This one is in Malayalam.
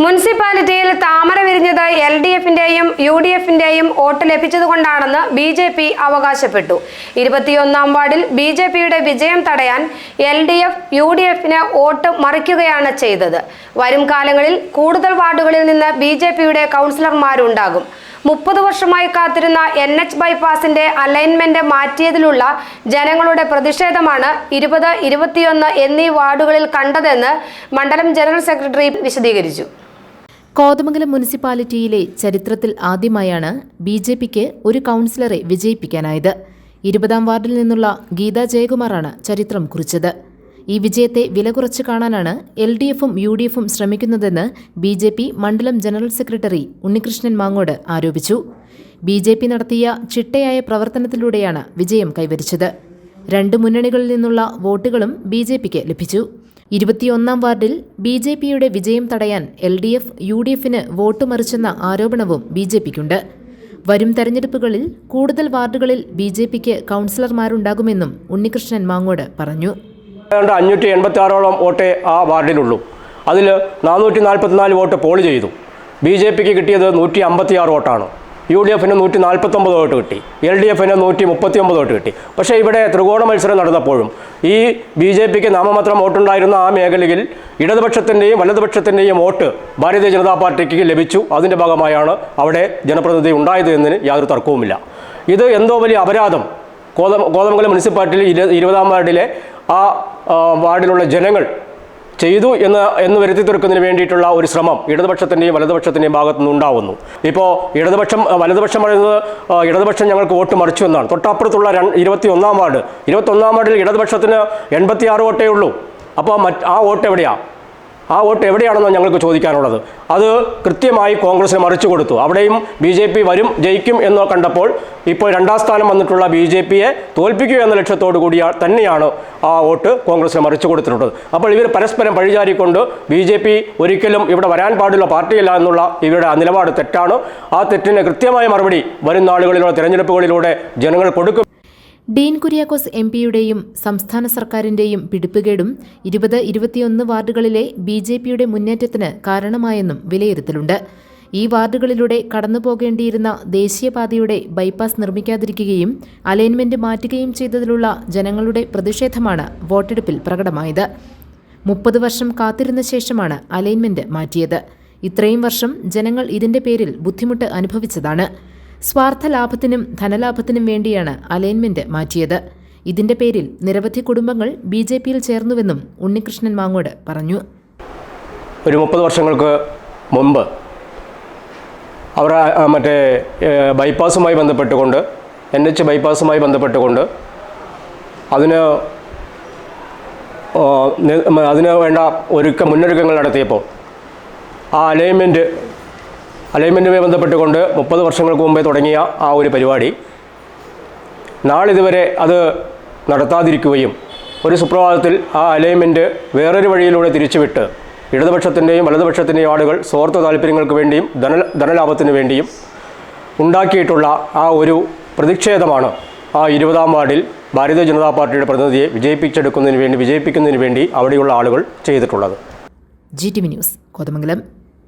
മുനിസിപ്പാലിറ്റിയിൽ താമര വിരിഞ്ഞത് എൽ ഡി എഫിന്റെയും യു ഡി എഫിന്റെയും വോട്ട് ലഭിച്ചതുകൊണ്ടാണെന്ന് ബി ജെ പി അവകാശപ്പെട്ടു. ഇരുപത്തിയൊന്നാം വാർഡിൽ ബി ജെ പിയുടെ വിജയം തടയാൻ L D F U D എഫിന് വോട്ട് മറിക്കുകയാണ് ചെയ്തത്. വരും കാലങ്ങളിൽ കൂടുതൽ വാർഡുകളിൽ നിന്ന് ബി ജെ പിയുടെ കൗൺസിലർമാരുണ്ടാകും. മുപ്പത് വർഷമായി കാത്തിരുന്ന എൻ എച്ച് ബൈപ്പാസിന്റെ അലൈൻമെന്റ് മാറ്റിയതിലുള്ള ജനങ്ങളുടെ പ്രതിഷേധമാണ് ഇരുപത് ഇരുപത്തിയൊന്ന് എന്നീ വാർഡുകളിൽ കണ്ടതെന്ന് മണ്ഡലം ജനറൽ സെക്രട്ടറി വിശദീകരിച്ചു. കോതമംഗലം മുനിസിപ്പാലിറ്റിയിലെ ചരിത്രത്തിൽ ആദ്യമായാണ് ബി ജെ പിക്ക് ഒരു കൗൺസിലറെ വിജയിപ്പിക്കാനായത്. ഇരുപതാം വാർഡിൽ നിന്നുള്ള ഗീത ജയകുമാറാണ് ചരിത്രം കുറിച്ചത്. ഈ വിജയത്തെ വില കുറച്ച് കാണാനാണ് എൽ ഡി എഫും യു ഡി എഫും ശ്രമിക്കുന്നതെന്ന് ബി ജെ പി മണ്ഡലം ജനറൽ സെക്രട്ടറി ഉണ്ണികൃഷ്ണൻ മാങ്ങോട് ആരോപിച്ചു. ബി ജെ പി നടത്തിയ ചിട്ടയായ പ്രവർത്തനത്തിലൂടെയാണ് വിജയം കൈവരിച്ചത്. രണ്ട് മുന്നണികളിൽ നിന്നുള്ള വോട്ടുകളും ബി ജെ പിക്ക് ലഭിച്ചു. ഇരുപത്തിയൊന്നാം വാർഡിൽ ബി ജെ പിയുടെ വിജയം തടയാൻ L D F U D എഫിന് വോട്ട് മറിച്ചെന്ന ആരോപണവും ബി ജെ പിക്കുണ്ട് വരും തെരഞ്ഞെടുപ്പുകളിൽ കൂടുതൽ വാർഡുകളിൽ ബി ജെ പിക്ക് കൗൺസിലർമാരുണ്ടാകുമെന്നും ഉണ്ണികൃഷ്ണൻ മാങ്ങോട് പറഞ്ഞു. ഏതാണ്ട് അഞ്ഞൂറ്റി എൺപത്തി ആറോളം വോട്ടേ ആ വാർഡിലുള്ളൂ. അതിൽ നാനൂറ്റി നാൽപ്പത്തിനാല് വോട്ട് പോൾ ചെയ്തു. ബി ജെ പിക്ക് കിട്ടിയത് നൂറ്റി അമ്പത്തി ആറ് വോട്ടാണ്. യു ഡി എഫിന് നൂറ്റി നാൽപ്പത്തൊമ്പത് വോട്ട് കിട്ടി. എൽ ഡി എഫിന് നൂറ്റി മുപ്പത്തി ഒമ്പത് വോട്ട് കിട്ടി. പക്ഷേ ഇവിടെ ത്രികോണ മത്സരം നടന്നപ്പോഴും ഈ ബി ജെ പിക്ക് നാമമാത്രം വോട്ടുണ്ടായിരുന്ന ആ മേഖലയിൽ ഇടതുപക്ഷത്തിന്റെയും വലതുപക്ഷത്തിന്റെയും വോട്ട് ഭാരതീയ ജനതാ പാർട്ടിക്ക് ലഭിച്ചു. അതിന്റെ ഭാഗമായാണ് അവിടെ ജനപ്രതിനിധി ഉണ്ടായത് എന്നതിന് യാതൊരു തർക്കവുമില്ല. ഇത് എന്തോ വലിയ അപരാധം. കോതം കോതമംഗലം മുനിസിപ്പാലിറ്റിയിൽ ഇരു ഇരുപതാം വാർഡിലെ ആ വാർഡിലുള്ള ജനങ്ങൾ ചെയ്തു എന്ന് എന്ന് വരുത്തി തീർക്കുന്നതിന് വേണ്ടിയിട്ടുള്ള ഒരു ശ്രമം ഇടതുപക്ഷത്തിന്റെയും വലതുപക്ഷത്തിന്റെയും ഭാഗത്തു നിന്നുണ്ടാവുന്നു ഇപ്പോൾ ഇടതുപക്ഷം വലതുപക്ഷം പറയുന്നത് ഇടതുപക്ഷം ഞങ്ങൾക്ക് വോട്ട് മറിച്ചു എന്നാണ്. തൊട്ടപ്പുറത്തുള്ള ഇരുപത്തി ഒന്നാം വാർഡ്. ഇരുപത്തൊന്നാം വാർഡിൽ ഇടതുപക്ഷത്തിന് എൺപത്തി ആറ് വോട്ടേ ഉള്ളൂ. അപ്പോൾ മറ്റ് ആ വോട്ട് എവിടെയാണ് ആ വോട്ട് എവിടെയാണെന്നോ ഞങ്ങൾക്ക് ചോദിക്കാനുള്ളത്. അത് കൃത്യമായി കോൺഗ്രസിന് മറിച്ചു കൊടുത്തു. അവിടെയും ബി ജെ പി വരും ജയിക്കും എന്നോ കണ്ടപ്പോൾ ഇപ്പോൾ രണ്ടാം സ്ഥാനം വന്നിട്ടുള്ള ബി ജെ പിയെ തോൽപ്പിക്കുക എന്ന ലക്ഷ്യത്തോടു കൂടി തന്നെയാണ് ആ വോട്ട് കോൺഗ്രസിന് മറിച്ചു കൊടുത്തിട്ടുള്ളത്. അപ്പോൾ ഇവർ പരസ്പരം പഴിചാരിക്കൊണ്ട് ബി ജെ പി ഒരിക്കലും ഇവിടെ വരാൻ പാടുള്ള പാർട്ടിയല്ല എന്നുള്ള ഇവരുടെ നിലപാട് തെറ്റാണ്. ആ തെറ്റിന് കൃത്യമായ മറുപടി വരും നാളുകളിലുള്ള തിരഞ്ഞെടുപ്പുകളിലൂടെ ജനങ്ങൾ കൊടുക്കും. ഡീൻ കുര്യാക്കോസ് എം പിയുടെയും സംസ്ഥാന സർക്കാരിന്റെയും പിടിപ്പുകേടും ഇരുപത് ഇരുപത്തിയൊന്ന് വാർഡുകളിലെ ബി ജെ പിയുടെ മുന്നേറ്റത്തിന് കാരണമായെന്നും വിലയിരുത്തലുണ്ട്. ഈ വാർഡുകളിലൂടെ കടന്നുപോകേണ്ടിയിരുന്ന ദേശീയപാതയുടെ ബൈപ്പാസ് നിർമ്മിക്കാതിരിക്കുകയും അലൈൻമെന്റ് മാറ്റുകയും ചെയ്തതിലുള്ള ജനങ്ങളുടെ പ്രതിഷേധമാണ് വോട്ടെടുപ്പിൽ പ്രകടമായത്. മുപ്പത് വർഷം കാത്തിരുന്ന ശേഷമാണ് അലൈൻമെന്റ് മാറ്റിയത്. ഇത്രയും വർഷം ജനങ്ങൾ ഇതിന്റെ പേരിൽ ബുദ്ധിമുട്ട് അനുഭവിച്ചതാണ്. സ്വാർത്ഥ ലാഭത്തിനും ധനലാഭത്തിനും വേണ്ടിയാണ് അലൈൻമെന്റ് മാറ്റിയത്. ഇതിന്റെ പേരിൽ നിരവധി കുടുംബങ്ങൾ ബി ജെ പിയിൽ ചേർന്നുവെന്നും ഉണ്ണികൃഷ്ണൻ മാങ്ങോട് പറഞ്ഞു. ഒരു മുപ്പത് വർഷങ്ങൾക്ക് മുമ്പ് അവർ മറ്റേ ബൈപ്പാസുമായി ബന്ധപ്പെട്ടുകൊണ്ട് എൻ എച്ച് ബൈപ്പാസുമായി ബന്ധപ്പെട്ടുകൊണ്ട് അതിന് അതിന് വേണ്ട ഒരുക്ക മുന്നൊരുക്കങ്ങൾ നടത്തിയപ്പോൾ ആ അലൈൻമെന്റ് അലൈൻമെന്റുമായി ബന്ധപ്പെട്ടുകൊണ്ട് മുപ്പത് വർഷങ്ങൾക്ക് മുമ്പേ തുടങ്ങിയ ആ ഒരു പരിപാടി. നാളിതുവരെ അത് നടത്താതിരിക്കുകയും ഒരു സുപ്രഭാതത്തിൽ ആ അലൈൻമെന്റ് വേറൊരു വഴിയിലൂടെ തിരിച്ചുവിട്ട് ഇടതുപക്ഷത്തിന്റെയും വലതുപക്ഷത്തിന്റെയും ആളുകൾ സ്വാർത്ഥ താല്പര്യങ്ങൾക്ക് വേണ്ടിയും ധന ധനലാഭത്തിന് വേണ്ടിയും ഉണ്ടാക്കിയിട്ടുള്ള ആ ഒരു പ്രതിഷേധമാണ് ആ ഇരുപതാം വാർഡിൽ ഭാരതീയ ജനതാ പാർട്ടിയുടെ പ്രതിനിധിയെ വിജയിപ്പിച്ചെടുക്കുന്നതിന് വേണ്ടി വിജയിപ്പിക്കുന്നതിന് വേണ്ടി അവിടെയുള്ള ആളുകൾ ചെയ്തിട്ടുള്ളത്. G T V news Kothamangalam.